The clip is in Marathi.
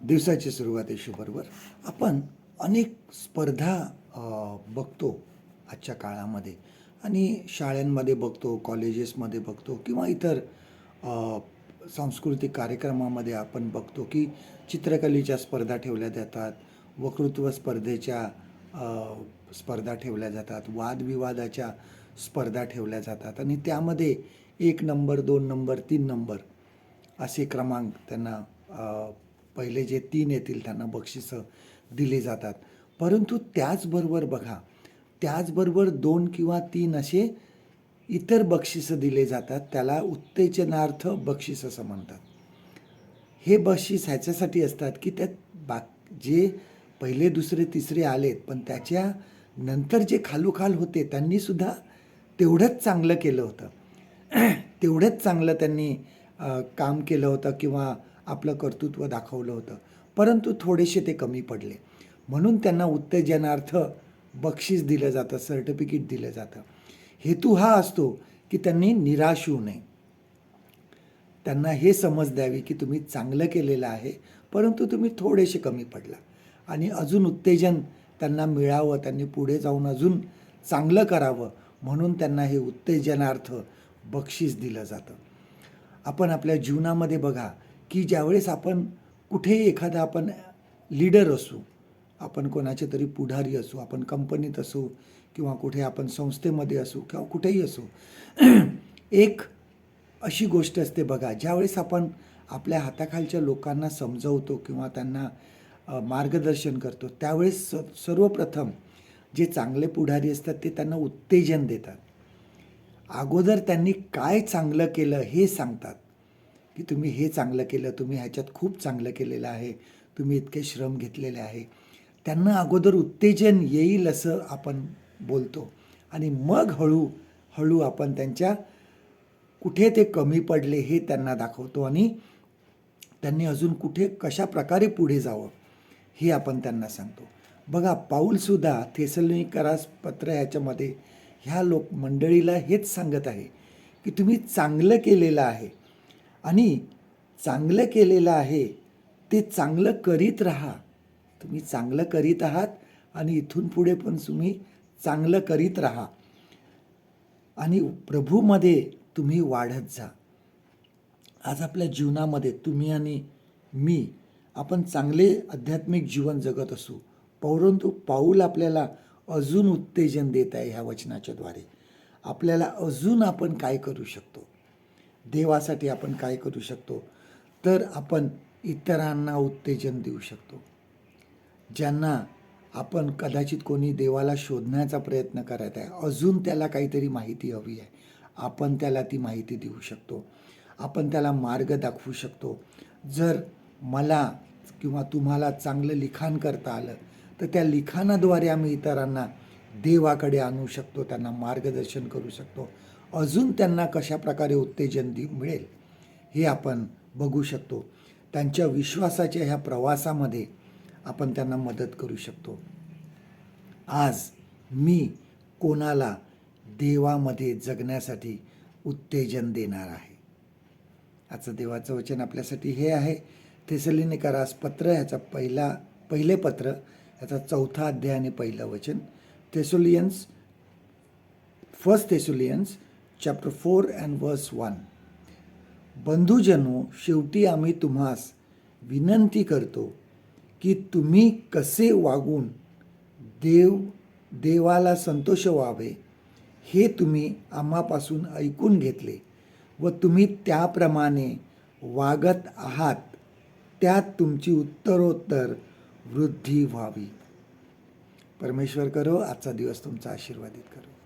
दिवसाची सुरुवात आहे आपण अनेक स्पर्धा बघतो आजच्या काळामध्ये. आणि शाळांमध्ये बघतो कॉलेजेसमध्ये बघतो किंवा इतर सांस्कृतिक कार्यक्रमामध्ये आपण बघतो की चित्रकलेच्या स्पर्धा ठेवल्या जातात वक्तृत्व स्पर्धेच्या स्पर्धा ठेवल्या जातात वादविवादाच्या स्पर्धा ठेवल्या जातात. आणि त्यामध्ये एक नंबर दोन नंबर तीन नंबर असे क्रमांक त्यांना पहिले जे तीन येतील त्यांना बक्षिसं दिली जातात. परंतु त्याचबरोबर बघा त्याचबरोबर दोन किंवा तीन असे इतर बक्षिसं दिले जातात त्याला उत्तेजनार्थ बक्षीस असं म्हणतात. हे बक्षीस ह्याच्यासाठी असतात की त्यात बा जे पहिले दुसरे तिसरे आलेत पण त्याच्या नंतर जे खालोखाल होते त्यांनीसुद्धा तेवढंच चांगलं केलं होतं. तेवढंच चांगलं त्यांनी काम केलं होतं किंवा आपलं कर्तृत्व दाखवलं होतं. परंतु थोडेसे ते कमी पडले. म्हणून त्यांना उत्तेजनार्थ बक्षीस दिलं जातं सर्टिफिकेट दिलं जातं. हेतू हा असतो की त्यांनी निराश होऊ नये. त्यांना हे समज द्यावी की तुम्ही चांगलं केलेलं आहे परंतु तुम्ही थोडेसे कमी पडला. आणि अजून उत्तेजन त्यांना मिळावं त्यांनी पुढे जाऊन अजून चांगलं करावं म्हणून त्यांना हे उत्तेजनार्थ बक्षीस दिलं जातं. आपण आपल्या जीवनामध्ये बघा की ज्यावेळेस आपण कुठेही एखादा आपण लीडर असू आपण कोणाचे तरी पुढारी असू आपण कंपनीत असू किंवा कुठे आपण संस्थेमध्ये असू किंवा कुठेही असू एक अशी गोष्ट असते बघा ज्यावेळेस आपण आपल्या हाताखालच्या लोकांना समजवतो किंवा त्यांना मार्गदर्शन करतो त्यावेळेस स सर्वप्रथम जे चांगले पुढारी असतात ते त्यांना उत्तेजन देतात. अगोदर त्यांनी काय चांगलं केलं हे सांगतात. की तुम्ही हे चांगलं केलं तुम्ही ह्याच्यात खूप चांगलं केलेलं आहे तुम्ही इतके श्रम घेतलेले आहे. त्यांना अगोदर उत्तेजन येईल असं आपण बोलतो. आणि मग हळू हळू आपण त्यांच्या कुठे ते कमी पडले हे त्यांना दाखवतो. आणि त्यांनी अजून कुठे कशा प्रकारे पुढे जावं हे आपण त्यांना सांगतो. बघा पाऊलसुद्धा थेसलोनिकरास पत्र ह्याच्यामध्ये ह्या लोक मंडळीला हेच सांगत आहे की तुम्ही चांगलं केलेलं आहे. आणि चांगलं केलेलं आहे ते चांगलं करीत राहा. तुम्ही चांगलं करीत आहात आणि इथून पुढे पण तुम्ही चांगलं करीत राहा. आणि प्रभूमध्ये तुम्ही वाढत जा. आज आपल्या जीवनामध्ये तुम्ही आणि मी आपण चांगले आध्यात्मिक जीवन जगत असू परंतु पाऊल आपल्याला अजून उत्तेजन देत आहे ह्या वचनाच्या द्वारे. आपल्याला अजून आपण काय करू शकतो? देवासाठी आपण काय करू शकतो? तर आपण इतरांना उत्तेजन देऊ शकतो. ज्यांना आपण कदाचित कोणी देवाला शोधण्याचा प्रयत्न करत आहे. अजून त्याला काहीतरी माहिती हवी आहे. आपण त्याला ती माहिती देऊ शकतो. आपण त्याला मार्ग दाखवू शकतो. जर मला किंवा तुम्हाला चांगलं लिखाण करता आलं तर त्या लिखाणाद्वारे आम्ही इतरांना देवाकडे आणू शकतो त्यांना मार्गदर्शन करू शकतो. अजून त्यांना कशा प्रकारे उत्तेजन दि मिळेल हे आपण बघू शकतो. त्यांच्या विश्वासाच्या ह्या प्रवासामध्ये आपण त्यांना मदत करू शकतो. आज मी कोणाला देवामध्ये जगण्यासाठी उत्तेजन देणार आहे? आजचं देवाचं वचन आपल्यासाठी हे आहे. थेसलिनिकरास पत्र ह्याचा पहिला पहिले पत्र ह्याचा चौथा अध्याय आणि पहिलं वचन. Thessalonians first Thessalonians chapter four and verse one बंधुजनो शेवटी आम्ही तुम्हास विनंती करतो की तुम्ही कसे वागून देव देवाला संतोष व्हावे हे तुम्ही आम्हापासून ऐकून घेतले व तुम्ही त्याप्रमाणे वागत आहात त्यात तुमची उत्तरोत्तर वृद्धी व्हावी. परमेश्वर करो आजचा दिवस तुमचा आशीर्वादित करो.